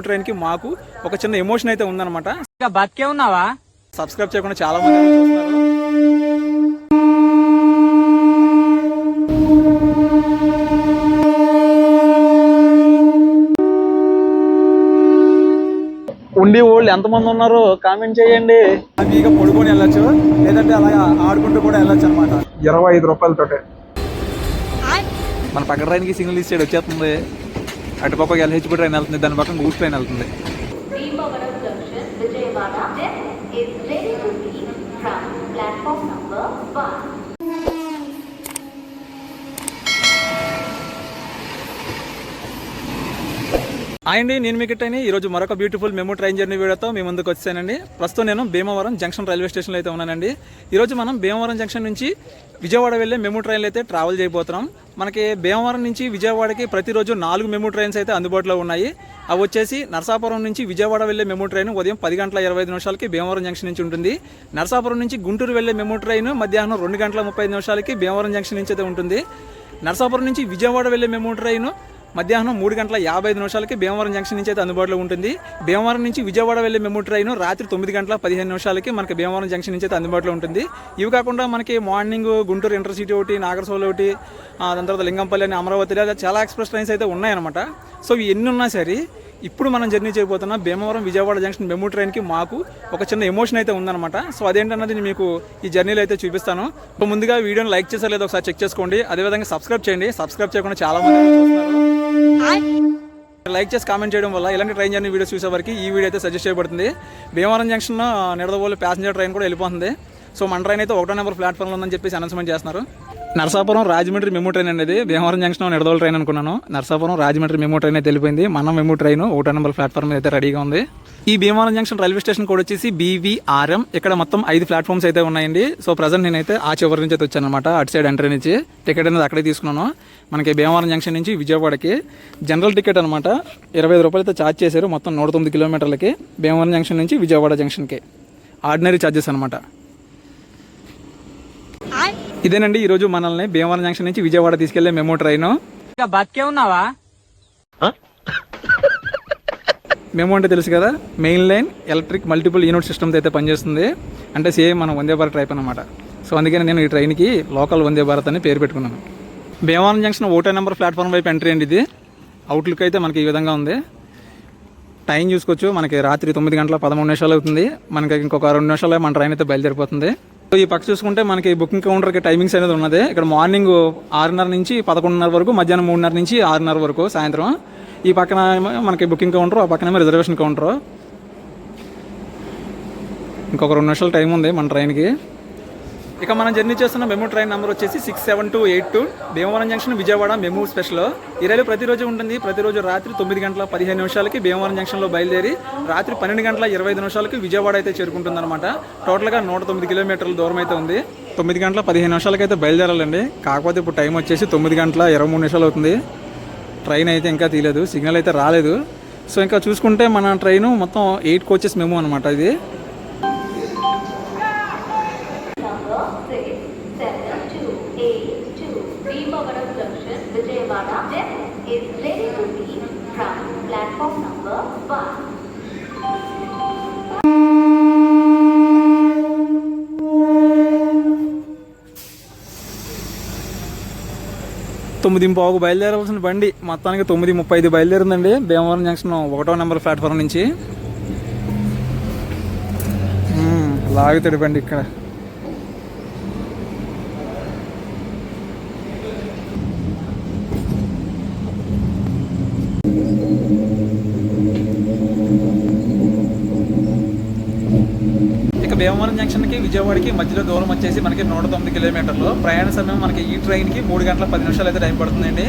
ట్రైన్కి మాకు ఒక చిన్న ఎమోషన్ అయితే ఉందన్నమాట. ఇంకా బతికే ఉన్నావా? సబ్స్క్రైబ్ చేయకుండా చాలా మంది చూస్తున్నారు? ఉండి వాళ్ళు ఎంతమంది ఉన్నారో కామెంట్ చేయండి. హ్యాపీగా పడుకొని వెళ్ళొచ్చు. లేదంటే అలా ఆడుకుంటూ కూడా వెళ్ళొచ్చు అనమాట ఇరవై ఐదు రూపాయలతోటే. మన పక్క ట్రైన్కి సింగిల్ ఇచ్చేది వచ్చేస్తుంది. అటుపక్క ఎల్హెచ్బి ట్రైన్ వెళ్తుంది దాని పక్కన గూడ్స్ ట్రైన్ వెళ్తుంది. అండి నేను మీకు ఇట్టని ఈరోజు మరొక బ్యూటిఫుల్ మెమో ట్రైన్ జర్నీ వీడియోతో మీ ముందుకు వచ్చానండి ప్రస్తుతం నేను భీమవరం జంక్షన్ రైల్వే స్టేషన్లో అయితే ఉన్నానండి. ఈరోజు మనం భీమవరం జంక్షన్ నుంచి విజయవాడ వెళ్ళే మెమో ట్రైన్లు అయితే ట్రావెల్ చేయబోతున్నాం. మనకి భీమవరం నుంచి విజయవాడకి ప్రతిరోజు నాలుగు మెమో ట్రైన్స్ అయితే అందుబాటులో ఉన్నాయి. అవి వచ్చేసి నరసాపురం నుంచి విజయవాడ వెళ్ళే మెమో ట్రైన్ ఉదయం పది గంటల ఇరవై ఐదు నిమిషాలకి భీమవరం జంక్షన్ నుంచి ఉంటుంది. నరసాపురం నుంచి గుంటూరు వెళ్ళే మెమో ట్రైన్ మధ్యాహ్నం రెండు గంటల ముప్పై నిమిషాలకి భీమవరం జంక్షన్ నుంచి అయితే ఉంటుంది. నరసాపురం నుంచి విజయవాడ వెళ్ళే మెమో ట్రైన్ మధ్యాహ్నం మూడు గంటల యాభై ఐదు నిమిషాలకి భీమవరం జంక్షన్ నుంచి అయితే అందుబాటులో ఉంటుంది. భీమవరం నుంచి విజయవాడ వెళ్ళే మెమో ట్రైన్ రాత్రి తొమ్మిది గంటల పదిహేను నిమిషాలకి మనకి భీమవరం జంక్షన్ నుంచి అయితే అందుబాటులో ఉంటుంది. ఇవి కాకుండా మనకి మార్నింగ్ గుంటూరు ఇంటర్సిటీ ఒకటి నాగర్సోల్ ఒకటి ఆ, దాని తర్వాత లింగంపల్లి అని అమరావతి చాలా ఎక్స్ప్రెస్ ట్రైన్స్ అయితే ఉన్నాయన్నమాట. సో ఎన్ని ఉన్నా సరే ఇప్పుడు మనం జర్నీ చేయబోతున్న భీమవరం విజయవాడ జంక్షన్ మెమో ట్రైన్కి మాకు ఒక చిన్న ఎమోషన్ అయితే ఉందన్నమాట. సో అదేంటన్నది నేను మీకు ఈ జర్నీలో అయితే చూపిస్తాను. సో ముందుగా వీడియోని లైక్ చేసారు లేదో ఒకసారి చెక్ చేసుకోండి. అదేవిధంగా సబ్స్క్రైబ్ చేయండి. సబ్స్క్రైబ్ చేయకుండా చాలా మంది చూస్తున్నారు. లైక్ చేసి కామెంట్ చేయడం వల్ల ఇలాంటి ట్రైన్ జర్నీ వీడియోస్ చూసే వరకు ఈ వీడియో అయితే సజెస్ట్ చేయబడుతుంది. Bhimavaram junction Nidadavolu passenger train కూడా వెళ్ళిపోతుంది. సో మన ట్రైన్ అయితే ఒకటో నెంబర్ ప్లాట్ఫామ్లో ఉందని చెప్పేసి అనౌన్స్మెంట్ చేస్తున్నారు. నరసాపురం రాజమండ్రి మెమో ట్రైన్ అనేది భీమవరం జంక్షన్ నిడదోల ట్రైన్ అనుకున్నాను. నరసాపురం రాజమండ్రి మెమో ట్రైన్ అయితే వెళ్ళిపోయింది. మన మెమో ట్రైన్ ఒకటో నెంబర్ ప్లాట్ఫామ్ అయితే రెడీగా ఉంది. ఈ భీమవరం జంక్షన్ రైల్వే స్టేషన్ కూడా వచ్చేసి బీవీఆర్ఎం. ఇక్కడ మొత్తం ఐదు ప్లాట్ఫామ్స్ అయితే ఉన్నాయండి. సో ప్రజెంట్ నేనైతే ఆ చివరి నుంచి అయితే వచ్చాను అనమాట అటు సైడ్ ఎంట్రీ నుంచి టికెట్ అనేది అక్కడే తీసుకున్నాను. మనకి భీమవరం జంక్షన్ నుంచి విజయవాడకి జనరల్ టికెట్ అనమాట ఇరవై ఐదు రూపాయలు అయితే ఛార్జ్ చేశారు. మొత్తం నూట తొమ్మిది కిలోమీటర్లకి భీమవరం జంక్షన్ నుంచి విజయవాడ జంక్షన్కి. ఆర్డినరీ ఛార్జెస్ అనమాట ఇదేనండి ఈరోజు మనల్ని భీమవరం జంక్షన్ నుంచి విజయవాడ తీసుకెళ్ళే మెమో ట్రైన్. ఇంకా బతికే ఉన్నావా? మెమో అంటే తెలుసు కదా main line electric multiple unit సిస్టమ్తో అయితే పనిచేస్తుంది. అంటే సేమ్ మన వందే భారత్ టైప్ అనమాట సో అందుకని నేను ఈ ట్రైన్కి లోకల్ వందే భారత్ అని పేరు పెట్టుకున్నాను. భీమవరం జంక్షన్ ఓటో నెంబర్ ప్లాట్ఫామ్ వైపు ఎంట్రీ అండి ఇది. అవుట్లుక్ అయితే మనకి ఈ విధంగా ఉంది. టైం చూసుకోవచ్చు మనకి రాత్రి తొమ్మిది గంటల పదమూడు నిమిషాలు అవుతుంది. మనకి ఇంకొక రెండు నిమిషాలు మన ట్రైన్ అయితే బయలుదేరిపోతుంది. ఈ పక్క చూసుకుంటే మనకి బుకింగ్ కౌంటర్కి టైమింగ్స్ అనేది ఉన్నది. ఇక్కడ మార్నింగ్ ఆరున్నర నుంచి పదకొండున్నర వరకు మధ్యాహ్నం మూడున్నర నుంచి ఆరున్నర వరకు సాయంత్రం. ఈ పక్కన ఏమో మనకి బుకింగ్ కౌంటర్ ఆ పక్కనేమో రిజర్వేషన్ కౌంటర్. ఇంకొక రెండు నిమిషాలు టైం ఉంది మన ట్రైన్కి. ఇక మనం జర్నీ చేస్తున్న మెమో ట్రైన్ నెంబర్ వచ్చేసి six seven two eight two Bhimavaram junction Vijayawada MEMU special. ఈ రైలు ప్రతిరోజు ఉంటుంది. ప్రతిరోజు రాత్రి తొమ్మిది గంటల పదిహేను నిమిషాలకి భీమవరం జంక్షన్లో బయలుదేరి రాత్రి పన్నెండు గంటల ఇరవై ఐదు నిమిషాలకి విజయవాడ అయితే చేరుకుంటుంది అనమాట టోటల్గా నూట తొమ్మిది కిలోమీటర్ల దూరం అయితే ఉంది. తొమ్మిది గంటల పదిహేను నిమిషాలకి అయితే బయలుదేరాలండి. కాకపోతే ఇప్పుడు టైం వచ్చేసి తొమ్మిది గంటల ఇరవై మూడు నిమిషాలు అవుతుంది. ట్రైన్ అయితే ఇంకా తీయలేదు. సిగ్నల్ అయితే రాలేదు. సో ఇంకా చూసుకుంటే మన ట్రైన్ మొత్తం ఎయిట్ కోచెస్ మెమో అనమాట ఇది. తొమ్మిది పావుకు బయలుదేరవలసిన బండి. మొత్తానికి తొమ్మిది ముప్పై ఐదు బయలుదేరిందండి. భీమవరం జంక్షన్ ఒకటో నెంబర్ ప్లాట్ఫామ్ నుంచి. లాగుతాడు బండి ఇక్కడ ఇక భీమవరం జంక్షన్కి విజయవాడకి మధ్యలో దూరం వచ్చేసి మనకి నూట తొమ్మిది కిలోమీటర్లు. ప్రయాణ సమయం మనకి ఈ ట్రైన్కి మూడు గంటల పది నిమిషాలు అయితే టైం పడుతుందండి.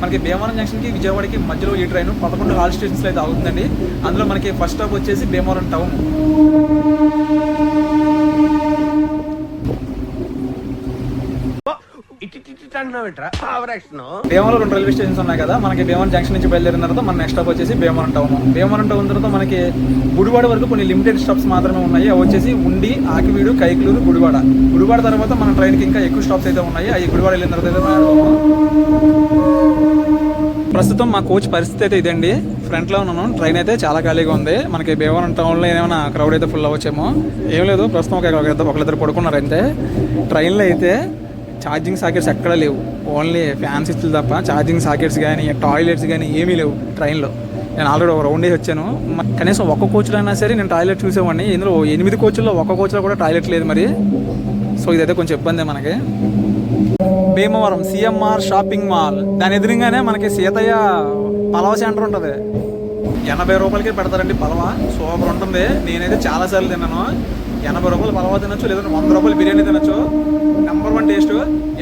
మనకి భీమవరం జంక్షన్కి విజయవాడకి మధ్యలో ఈ ట్రైన్ పదకొండు హాల్ స్టేషన్స్లో అయితే ఆగుతుందండి అందులో మనకి ఫస్ట్ స్టాప్ వచ్చేసి భీమవరం టౌన్ భీమవరం రెండు రైల్వే స్టేషన్స్ ఉన్నాయి కదా మనకి భీమవరం జంక్షన్ నుంచి బయలుదేరిన తర్వాత మన నెక్స్ట్ స్టాప్ వచ్చేసి భీమవరం టౌన్ భీమవరం టౌన్ తర్వాత మనకి గుడివాడ వరకు కొన్ని లిమిటెడ్ స్టాప్స్ మాత్రమే ఉన్నాయి. అవి వచ్చేసి ఉండి ఆకివీడు కైకులూరు గుడివాడ. గుడివాడ తర్వాత మన ట్రైన్కి ఇంకా ఎక్కువ స్టాప్స్ అయితే ఉన్నాయి. అవి గుడివాడ వెళ్ళిన తర్వాత అయితే ప్రస్తుతం మా కోచ్ పరిస్థితి అయితే ఇదండి. ఫ్రంట్లో ఉన్నాను. ట్రైన్ అయితే చాలా ఖాళీగా ఉంది. మనకి భీమవరం టౌన్లో ఏమైనా క్రౌడ్ అయితే ఫుల్ అవ్వచ్చేమో. ఏం లేదు ప్రస్తుతం ఒక ఒక- ఒకళ్ళిద్దరు పడుకున్నారు అంతే ట్రైన్లో అయితే ఛార్జింగ్ సాకెట్స్ ఎక్కడ లేవు. ఓన్లీ ఫ్యాన్ స్విచ్లు తప్ప ఛార్జింగ్ సాకెట్స్ కానీ టాయిలెట్స్ కానీ ఏమీ లేవు ట్రైన్లో. నేను ఆల్రెడీ ఒక రౌండ్ వేసి వచ్చాను కనీసం ఒక్క కోచ్లో అయినా సరే నేను టాయిలెట్ చూసేవాడిని. ఇందులో ఎనిమిది కోచ్ల్లో ఒక్క కోచ్లో కూడా టాయిలెట్ లేదు మరి. సో ఇదైతే కొంచెం ఇబ్బంది మనకి. Bhimavaram CMR shopping mall. దాని ఎదురుగానే మనకి సీతయ్య పలవ సెంటర్ ఉంటుంది. ఎనభై రూపాయలకి పెడతారండి పలవ. సూపర్ ఉంటుంది. నేనైతే చాలా సార్లు తిన్నాను. ఎనభై రూపాయలు పలవ తినొచ్చు లేదంటే వంద రూపాయలు బిర్యానీ తినొచ్చు. Number one taste.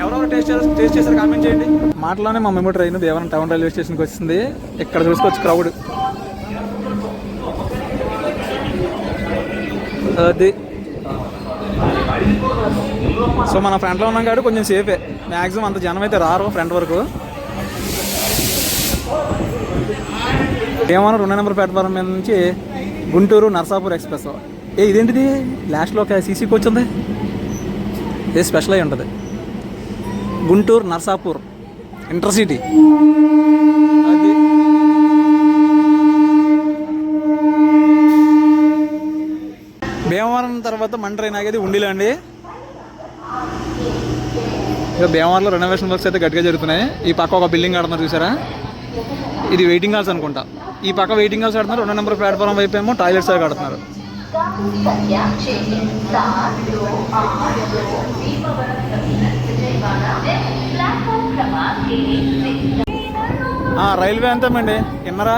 ఎవరెవరు టేస్ట్ చేస్తారు టేస్ట్ చేశారు కామెంట్ చేయండి. మాటలోనే మా మేము ట్రైన్ దేవరం టౌన్ రైల్వే స్టేషన్కి వచ్చింది. ఇక్కడ చూసుకోవచ్చు క్రౌడ్. అది. సో మన ఫ్రంట్లో ఉన్నాం కాబట్టి కొంచెం సేఫే మ్యాక్సిమం అంత జనం అయితే రారు ఫ్రంట్ వరకు. ఏమన్నా రెండు నెంబర్ ప్లాట్ఫారం మీద నుంచి గుంటూరు నర్సాపూర్ ఎక్స్ప్రెస్. ఏ ఇదేంటిది? లాస్ట్లో ఒక సీసీ కోచ్ ఉంది. ఏ స్పెషల్ అయి ఉంటుంది. గుంటూరు నర్సాపూర్ ఇంటర్సిటీ అది. భీమవరం తర్వాత మన ట్రైన్ ఆగేది ఉండిలో అండి. ఇక భీమవరంలో రెనోవేషన్ వర్క్స్ అయితే గట్టిగా జరుగుతున్నాయి. ఈ పక్క ఒక బిల్డింగ్ కడుతున్నారు చూసారా? ఇది వెయిటింగ్ హాల్స్ అనుకుంటా. ఈ పక్క వెయిటింగ్ హాల్స్ కడుతున్నారు. రెండు నెంబర్ ప్లాట్ఫామ్ వైపు ఏమో టాయిలెట్స్ కడుతున్నారు. गाड़ी संख्या छः सात दो आठ दो भीमवरम जंक्शन विजयवाड़ा प्लेटफॉर्म क्रमांक एक से ఆ, రైల్వే అంతేమండి విన్నరా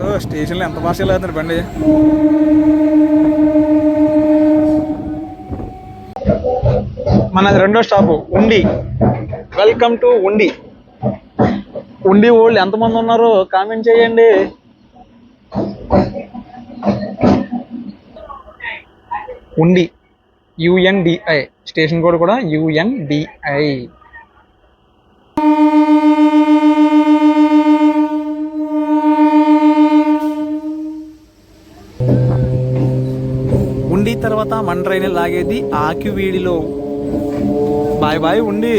ఓ, స్టేషన్లో ఎంత భాష లేదు బండి మన రెండో స్టాప్ ఉండి వెల్కమ్ టు ఉండి ఉండి వాళ్ళు ఎంతమంది ఉన్నారో కామెంట్ చేయండి. ఉండి. యుఎన్డిఐ. స్టేషన్ కోడ్ కూడా యుఎన్డిఐ. ఉండి తర్వాత మన ట్రైన్ లాగేది ఆక్యువీడిలో బాయ్ బాయ్ ఉండి.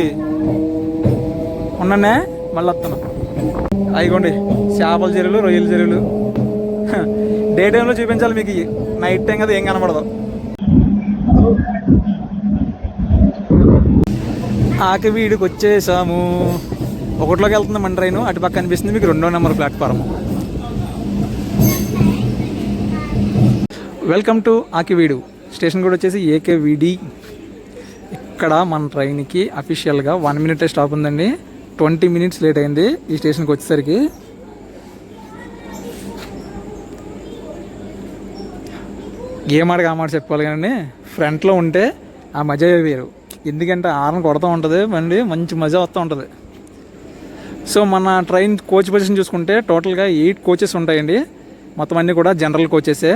ఉండనే మళ్ళీ వస్తాను అయిగోండి. చేపల చెరువులు రొయ్యల చెరువులు. డే టైంలో చూపించాలి మీకు నైట్ టైం కదా ఏం కనబడదు. ఆకివీడికి వచ్చేసాము. ఒకటిలోకి వెళ్తుంది మన ట్రైన్ అటు పక్క అనిపిస్తుంది మీకు రెండో number platform welcome to Akividu station కూడా వచ్చేసి ఏకేవిడి ఇక్కడ మన ట్రైన్కి అఫీషియల్గా వన్ మినిట్ స్టాప్ ఉందండి. ట్వంటీ మినిట్స్ లేట్ అయింది ఈ స్టేషన్కి వచ్చేసరికి. గేమ్ ఆడగా చెప్పాలి కానీ ఫ్రంట్లో ఉంటే ఆ మజా వేరు. ఎందుకంటే ఆరన్ కొడుతూ ఉంటుంది మళ్ళీ మంచి మజా వస్తూ ఉంటుంది. సో మన ట్రైన్ కోచ్ పొజిషన్ చూసుకుంటే టోటల్గా ఎయిట్ కోచెస్ ఉంటాయండి. మొత్తం అన్నీ కూడా జనరల్ కోచెసే.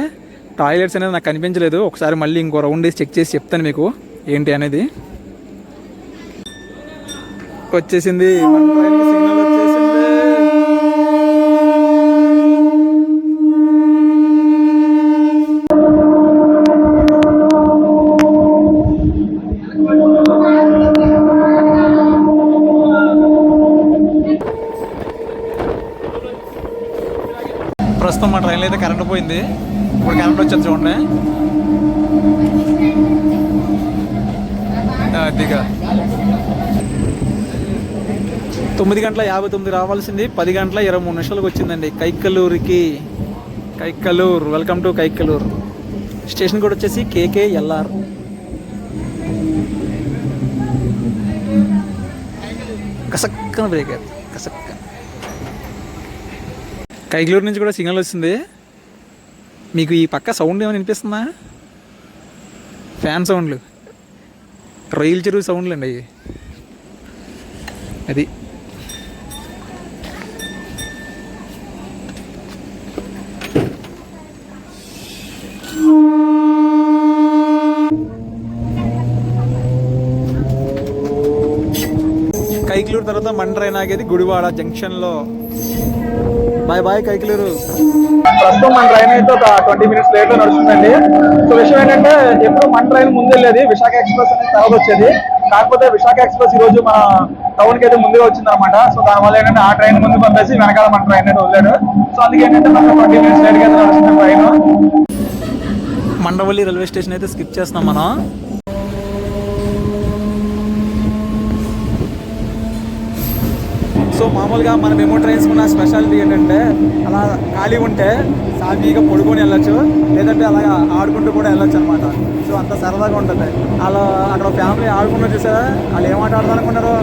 టాయిలెట్స్ అనేది నాకు కనిపించలేదు. ఒకసారి మళ్ళీ ఇంకో రౌండ్ వేసి చెక్ చేసి చెప్తాను మీకు ఏంటి అనేది. వచ్చేసింది. సిగ్నల్ వచ్చేసింది. ప్రస్తుతం మా ట్రైన్లో అయితే కరెంట్ పోయింది. తొమ్మిది గంటల యాభై తొమ్మిది రావాల్సింది పది గంటల ఇరవై మూడు నిమిషాలకు వచ్చిందండి. కైకలూరుకి Kaikaluru welcome to Kaikaluru. Station కూడా వచ్చేసి కేకేఎల్ఆర్ కసక్కన బ్రేక్ అది కసక్క కైకలూరు నుంచి కూడా సిగ్నల్ వస్తుంది. మీకు ఈ పక్క సౌండ్ ఏమైనా వినిపిస్తుందా? ఫ్యాన్ సౌండ్లు రైలు చెరువు సౌండ్లు అండి అవి. అది కైక్లూరు తర్వాత మన ట్రైన్ ఆగేది గుడివాడ జంక్షన్లో. Bye bye Kaikaluru. ప్రస్తుతం మన ట్రైన్ అయితే ఒక ట్వంటీ మినిట్స్ లేట్లో నడుస్తుందండి. సో విషయం ఏంటంటే ఎప్పుడు మన ట్రైన్ ముందు వెళ్ళేది విశాఖ ఎక్స్ప్రెస్ అనేది తర్వాత వచ్చేది. కాకపోతే విశాఖ ఎక్స్ప్రెస్ ఈ రోజు మన టౌన్కి అయితే ముందుగా వచ్చింది అనమాట సో దానివల్ల ఏంటంటే ఆ ట్రైన్ ముందు పంపేసి వెనకాల మన ట్రైన్ అయితే వదిలేడు. సో అందుకే ఏంటంటే మనకు ట్వంటీ మినిట్స్ లేట్గా నడుస్తుంది ట్రైన్. మండవల్లి రైల్వే స్టేషన్ అయితే స్కిప్ చేస్తున్నాం మనం. సో మామూలుగా మన మెమో ట్రైన్స్ ఉన్న స్పెషాలిటీ ఏంటంటే అలా ఖాళీ ఉంటే సాఫీగా పడుకొని వెళ్ళొచ్చు లేదంటే అలాగా ఆడుకుంటూ కూడా వెళ్ళొచ్చు అనమాట సో అంత సరదాగా ఉంటుంది. అలా అక్కడ ఫ్యామిలీ ఆడుకున్నారు చూసారా? వాళ్ళు ఏం ఆట ఆడదాం అనుకున్నారు?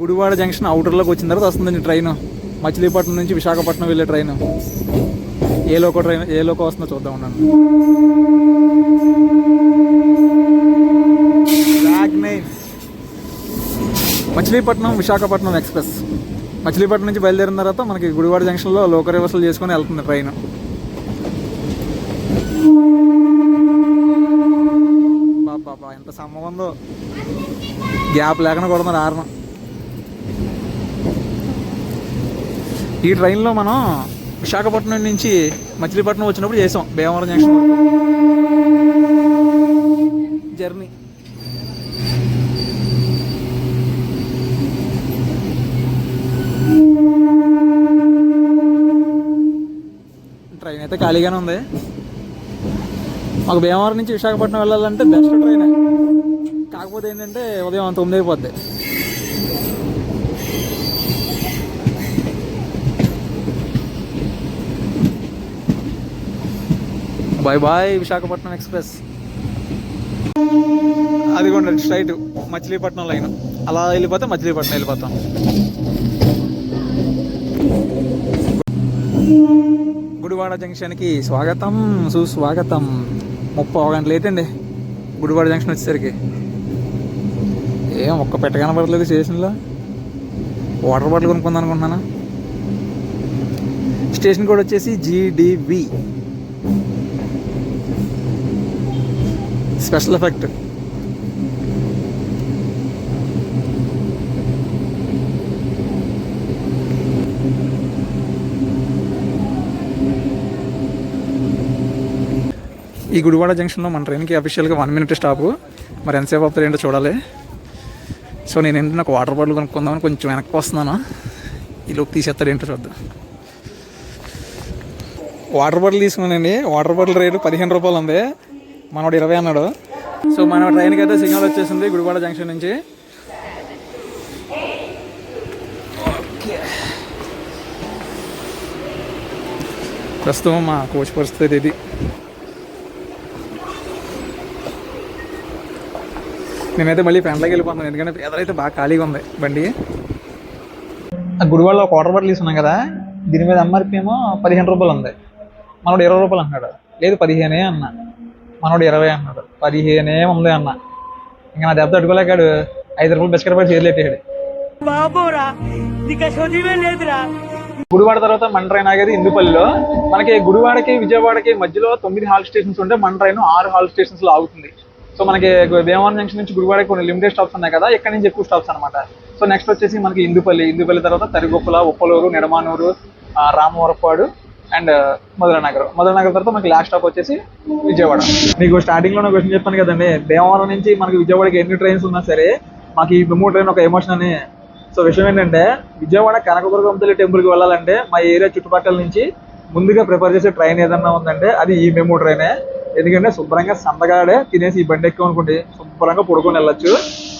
గుడివాడ జంక్షన్ అవుటర్లోకి వచ్చిన తర్వాత వస్తుందండి ట్రైన్ మచిలీపట్నం నుంచి విశాఖపట్నం వెళ్ళే ట్రైన్ ఏ లోకో ట్రైన్ ఏ లోకో వస్తుందో చూద్దాం ఉండండి. మచిలీపట్నం విశాఖపట్నం ఎక్స్ప్రెస్. మచిలీపట్నం నుంచి బయలుదేరిన తర్వాత మనకి గుడివాడ జంక్షన్లో లోక రివర్సల్ చేసుకొని వెళ్తుంది ట్రైన్. బాబా ఎంత సమ్మగా ఉందో. గ్యాప్ లేకుండా కొడుతున్నారు ఆరణం ఈ ట్రైన్లో మనం విశాఖపట్నం నుంచి మచిలీపట్నం వచ్చినప్పుడు చేసాం. భీమవరం జంక్షన్ జర్నీ ట్రైన్ అయితే ఖాళీగానే ఉంది. మాకు భీమవరం నుంచి విశాఖపట్నం వెళ్ళాలంటే బెస్ట్ ట్రైన్ కాకపోతే ఏంటంటే ఉదయం తొమ్మిది అయిపోద్ది. Bye bye Visakhapatnam express. అది కూడా స్ట్రైట్ మచిలీపట్నం లైన్. అలా వెళ్ళిపోతే మచిలీపట్నం వెళ్ళిపోతాం. గుడివాడ జంక్షన్కి స్వాగతం సుస్వాగతం. ముప్పై గంట లేట్ అండి గుడివాడ జంక్షన్ వచ్చేసరికి. ఏం ఒక్క పెట్ట కనబడలేదు స్టేషన్లో. వాటర్ బాటిల్ కొనుక్కుందాం అనుకుంటున్నాను? స్టేషన్ కోడ్ వచ్చేసి జీడివి స్పెషల్ ఎఫెక్ట్. ఈ గుడివాడ జంక్షన్లో మన ట్రైన్కి అఫీషియల్గా వన్ మినిట్ స్టాప్ మరి ఎంతసేపు అవుతుంది ఏంటో చూడాలి. సో నేను ఏంటంటే నాకు వాటర్ బాటిల్ కొనుక్కుందామని కొంచెం వెనక్కి వస్తున్నాను. ఈ లోపు తీసేస్తాడు ఏంటో చూద్దాం. వాటర్ బాటిల్ తీసుకున్నానండి. వాటర్ బాటిల్ రేటు పదిహేను రూపాయలు ఉంది. మనోడు ఇరవై అన్నాడు. సో మన ట్రైన్కి అయితే సిగ్నల్ వచ్చేసింది గుడివాడ జంక్షన్ నుంచి. ప్రస్తుతం మా కోచ్ పరిస్థితి ఇది. నేనైతే మళ్ళీ ఫ్రెండ్లోకి వెళ్ళిపోతున్నాను. ఎందుకంటే ఎదురైతే బాగా ఖాళీగా ఉంది. బండి. ఆ గుడివాడలో ఒక వాటర్ బాటిల్ తీసుకున్నాం కదా దీని మీద ఎంఆర్పి ఏమో పదిహేను రూపాయలు ఉంది. మనోడు ఇరవై రూపాయలు అన్నాడు లేదు పదిహేనే అన్న. మనోడు ఇరవై అన్నాడు. పదిహేనే ఉంది అన్న. ఇంకా నా దెబ్బ తట్టుకోలేకాడు. ఐదు రూపాయలు బిస్కెట్ పడి చేతులు ఎట్టేయాడు గుడివాడ తర్వాత మన ట్రైన్ ఆగేది ఇందుపల్లిలో. మనకి గుడివాడకి విజయవాడకి మధ్యలో తొమ్మిది హాల్ స్టేషన్స్ ఉంటే మన ట్రైన్ ఆరు హాల్ స్టేషన్స్లో ఆగుతుంది. సో మనకి భీమవరం జంక్షన్ నుంచి గుడివాడకి కొన్ని లిమిటెడ్ స్టాప్స్ ఉన్నాయి కదా ఇక్కడ నుంచి ఎక్కువ స్టాప్స్ అనమాట సో నెక్స్ట్ వచ్చేసి మనకి ఇందుపల్లి ఇందుపల్లి తర్వాత తరిగొప్పల ఉప్పలూరు నిడమానూరు రామవరపాడు అండ్ మధురనగర్. మధురనగర్ తర్వాత మనకి లాస్ట్ స్టాప్ వచ్చేసి విజయవాడ. మీకు స్టార్టింగ్లో క్వశ్చన్ చెప్పాను కదండి. భీమవరం నుంచి మనకి విజయవాడకి ఎన్ని ట్రైన్స్ ఉన్నా సరే మాకు ఈ మెమో ట్రైన్ ఒక ఎమోషన్ అని. సో విషయం ఏంటంటే విజయవాడ కనకదుర్గం తల్లి టెంపుల్కి వెళ్ళాలంటే మా ఏరియా చుట్టుపక్కల నుంచి ముందుగా ప్రిపేర్ చేసే ట్రైన్ ఏదన్నా ఉందంటే అది ఈ మెమో ట్రైనే ఎందుకంటే శుభ్రంగా సందగాడే తినేసి ఈ బండి ఎక్కువ అనుకోండి శుభ్రంగా పడుకొని వెళ్ళొచ్చు.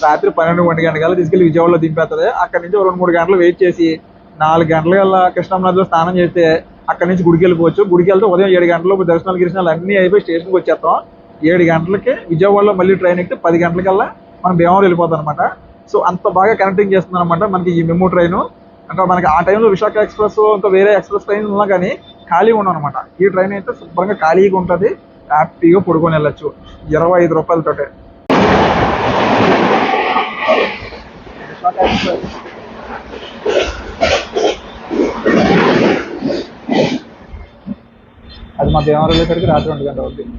రాత్రి పన్నెండు ఒంటి గంట కల్లా తీసుకెళ్ళి విజయవాడలో దింపేస్తుంది అక్కడ నుంచి రెండు మూడు గంటలు వెయిట్ చేసి నాలుగు గంటల కల్లా కృష్ణానదిలో స్నానం చేస్తే అక్కడ నుంచి గుడికి వెళ్ళిపోవచ్చు. గుడికి వెళ్తే ఉదయం ఏడు గంటలకు దర్శనాలు గిరిశనాలు అన్ని అయిపోయి స్టేషన్కి వచ్చేస్తాం ఏడు గంటలకి విజయవాడలో మళ్ళీ ట్రైన్ ఎక్కితే పది గంటలకల్లా మనం భీమవరం వెళ్ళిపోతాం అనమాట సో అంత బాగా కనెక్టింగ్ చేస్తుంది అనమాట మనకి ఈ మెమో ట్రైన్. ఇంకా మనకి ఆ టైంలో విశాఖ ఎక్స్ప్రెస్ ఇంకా వేరే ఎక్స్ప్రెస్ ట్రైన్ ఉన్నా కానీ ఖాళీగా ఉన్నాం అనమాట ఈ ట్రైన్ అయితే శుభ్రంగా ఖాళీగా ఉంటుంది. హ్యాపీగా పడుకొని వెళ్ళొచ్చు. ఇరవై ఐదు రూపాయలతోటే అది మా దేవరం దగ్గరికి రాత్రి రెండు గంట అవుతుంది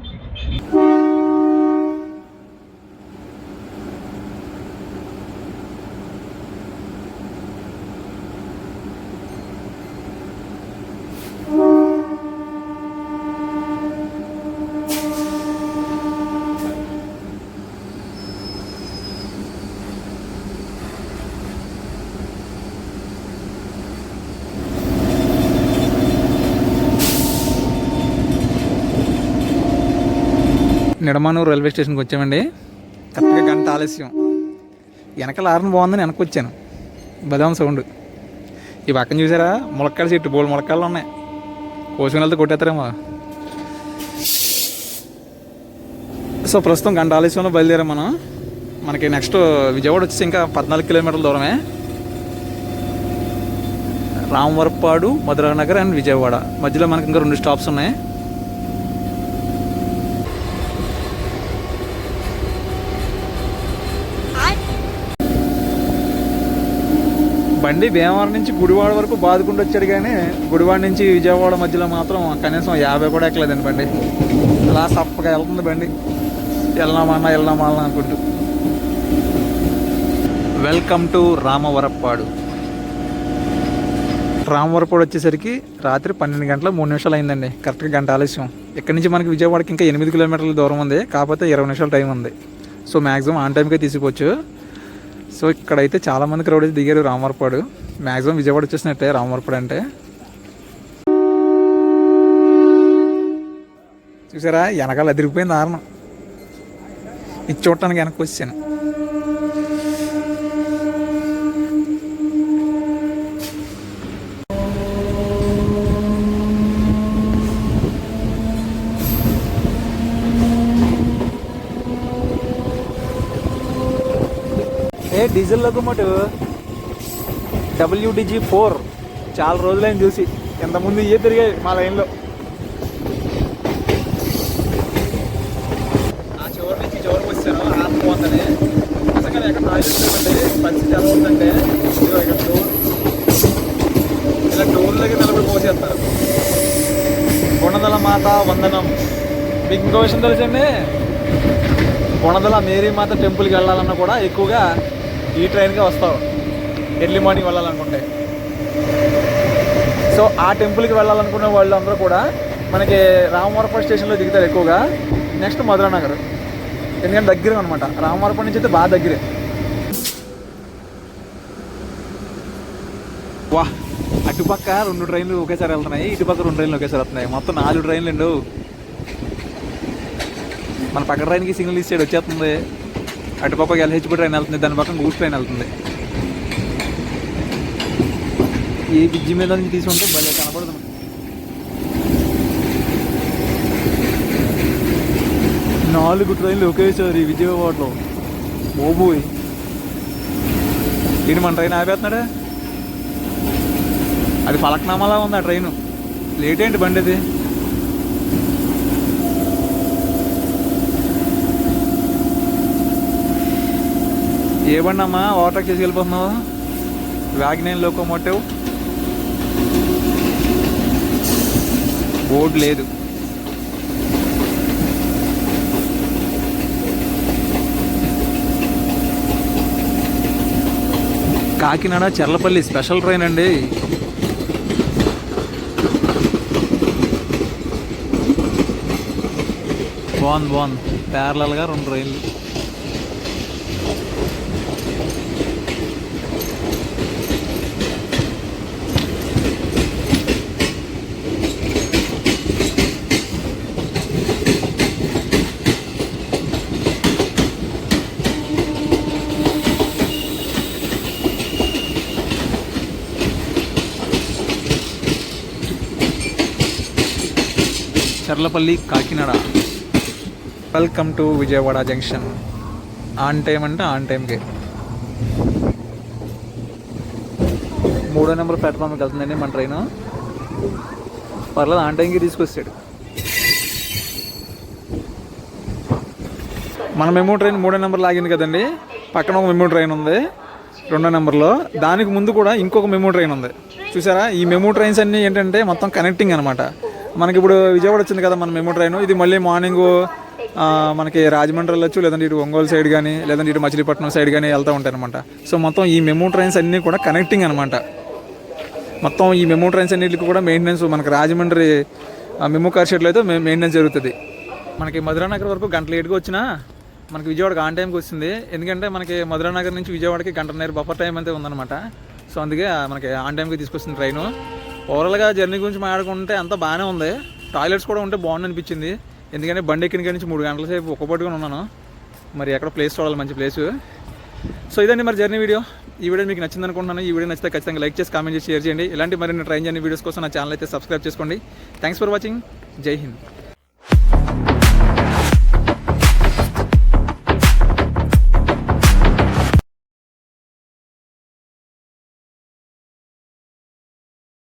నిడమానూరు రైల్వే స్టేషన్కి వచ్చామండి. కరెక్ట్గా గంట ఆలస్యం. వెనకాల ఆరన్ బాగుందని వెనక్కి వచ్చాను బదాం సౌండ్. ఈ పక్కన చూసారా? ములక్కాడ చెట్టు బోల్ ములక్కాళ్ళు ఉన్నాయి. కోసుకుని వెళ్తే కొట్టేస్తారేమో. సో ప్రస్తుతం గంట ఆలస్యంలో బయలుదేరాం మనం. మనకి నెక్స్ట్ విజయవాడ వచ్చేసి ఇంకా పద్నాలుగు కిలోమీటర్ల దూరమే. రామవరపాడు మధురానగర్ అండ్ విజయవాడ. మధ్యలో మనకి ఇంకా రెండు స్టాప్స్ ఉన్నాయి. బండి భీమవరం నుంచి గుడివాడ వరకు బాదుకుంటూ వచ్చాడు కానీ గుడివాడ నుంచి విజయవాడ మధ్యలో మాత్రం కనీసం యాభై కూడా ఎక్కలేదండి బండి. అలా సప్పగా వెళ్తుంది బండి. వెళ్ళామన్నా వెళ్ళామన్నా అనుకుంటూ. Welcome to Ramavarappadu. రామవరపాడు వచ్చేసరికి రాత్రి పన్నెండు గంటల మూడు నిమిషాలు అయిందండి. కరెక్ట్గా గంట ఆలస్యం. ఇక్కడ నుంచి మనకి విజయవాడకి ఇంకా ఎనిమిది కిలోమీటర్ల దూరం ఉంది. కాకపోతే ఇరవై నిమిషాల టైం ఉంది. సో మ్యాక్సిమం ఆన్ టైంకే తీసుకోవచ్చు సో ఇక్కడైతే చాలామంది క్రౌడ్ అయితే దిగారు రామవరపాడు మ్యాక్సిమం విజయవాడ వచ్చేసినట్టే రామవరపాడు అంటే. చూసారా? వెనకాల అదిరిపోయింది ఆరణం ఇది చూడటానికి వెనక్కి వచ్చాను. A diesel locomotive WDG four చాలా రోజులైన చూసి. ఎంతమంది ఇవే తిరిగాయి మా లైన్లో. ఆ చివరి నుంచి చివరికి వచ్చాను ఆత్మ పోతుందని నిజంగా ఎక్కడ రాజేస్తామండి పరిస్థితి ఎలా ఉందంటే ఇక్కడ డోర్ ఇలా డోర్లకి నిలబడి పోసేస్తారు గుణదల మాత వందనం. మీకు ఇంకో విషయం తెలుసండి? గుణదల మేరీమాత టెంపుల్కి వెళ్ళాలన్నా కూడా ఎక్కువగా ఈ ట్రైన్కే వస్తావు ఎర్లీ మార్నింగ్ వెళ్ళాలనుకుంటే. సో ఆ టెంపుల్కి వెళ్ళాలనుకునే వాళ్ళు అందరూ కూడా మనకి రామవరపల్లి స్టేషన్లో దిగుతారు ఎక్కువగా. నెక్స్ట్ మధురానగర్. ఎందుకంటే దగ్గర అనమాట రామవరపల్లి నుంచి అయితే బాగా దగ్గరే. వా అటుపక్క రెండు ట్రైన్లు ఒకేసారి వెళ్తున్నాయి ఇటుపక్క రెండు ట్రైన్లు ఒకేసారి వస్తున్నాయి. మొత్తం నాలుగు ట్రైన్లు అండు మన పక్క ట్రైన్కి సిగ్నల్ ఇచ్చాడు వచ్చేస్తుంది. అటుపక్క ఎల్హెచ్బి ట్రైన్ వెళ్తుంది దాని పక్కన గూడ్స్ ట్రైన్ వెళ్తుంది. ఈ బ్రిడ్జి మీద నుంచి తీసుకుంటే భలే కనపడదు నాలుగు ట్రైన్లు ఒకేసారి విజయవాడలో. ఓబోయ్ ఇది మన ట్రైన్ ఆపేస్తున్నాడా? అది ఫలక్నామాలా ఉంది ఆ ట్రైను? లేట్ ఏంటి బండి అది? ఏ బండి అమ్మా ఓవర్టేక్ చేసి వెళ్ళిపోతున్నావు వ్యాగ్నైన్ లోకోమోటివ్. బోర్డు లేదు. కాకినాడ చెర్లపల్లి స్పెషల్ ట్రైన్ అండి. బాగుంది బాగుంది. ప్యారలల్గా రెండు ట్రైన్లు Charlapalli Kakinada. Welcome to Vijayawada junction. On time అంటే ఆన్ టైంకి. మూడో నెంబర్ ప్లాట్ఫామ్కి వెళ్తుందండి మన ట్రైన్. పర్లేదు ఆన్ టైంకి తీసుకొస్తాడు. మన మెమో ట్రైన్ మూడో నెంబర్ లాగింది కదండి. పక్కన ఒక మెమో ట్రైన్ ఉంది రెండో నెంబర్లో. దానికి ముందు కూడా ఇంకొక మెమో ట్రైన్ ఉంది. చూసారా? ఈ మెమో ట్రైన్స్ అన్నీ ఏంటంటే మొత్తం కనెక్టింగ్ అనమాట. మనకి ఇప్పుడు విజయవాడ వచ్చింది కదా మన మెమో ట్రైన్. ఇది మళ్ళీ మార్నింగ్ మనకి రాజమండ్రి వెళ్ళొచ్చు లేదంటే ఇటు ఒంగోలు సైడ్ కానీ లేదంటే ఇటు మచిలీపట్నం సైడ్ కానీ వెళ్తూ ఉంటాయి అనమాట సో మొత్తం ఈ మెమో ట్రైన్స్ అన్నీ కూడా కనెక్టింగ్ అనమాట మొత్తం ఈ మెమో ట్రైన్స్ అన్నిటికి కూడా మెయింటెనెన్స్ మనకి రాజమండ్రి మెమో కార్ షెడ్లో అయితే మెయింటెనెన్స్ జరుగుతుంది. మనకి మధురా నగర్ వరకు గంట లేట్గా వచ్చినా మనకి విజయవాడకి ఆన్ టైంకి వచ్చింది ఎందుకంటే మనకి మధురా నగర్ నుంచి విజయవాడకి గంటన్నర బఫర్ టైం అయితే ఉందన్నమాట. సో అందుకే మనకి ఆన్ టైంకి తీసుకొస్తుంది ట్రైను. ఓవరాల్గా జర్నీ గురించి మాట్లాడుకుంటే అంత బాగానే ఉంది. టాయిలెట్స్ కూడా ఉంటే బాగుంది అనిపించింది. ఎందుకంటే బండి ఎక్కిన నుంచి మూడు గంటల సేపు ఒక్కపట్టుకుని ఉన్నాను. మరి ఎక్కడ ప్లేస్ చూడాలి మంచి ప్లేసు సో ఇదండి మరి జర్నీ వీడియో ఈ వీడియో మీకు నచ్చింది అనుకుంటున్నాను. ఈ వీడియో నచ్చితే ఖచ్చితంగా లైక్ చేసి కామెంట్ చేసి షేర్ చేయండి. ఇలాంటి మరిన్ని ట్రైన్ జర్నీ వీడియోస్ కోసం నా ఛానల్ అయితే సబ్స్క్రైబ్ చేసుకోండి. థ్యాంక్స్ ఫర్ వాచింగ్ జై హింద్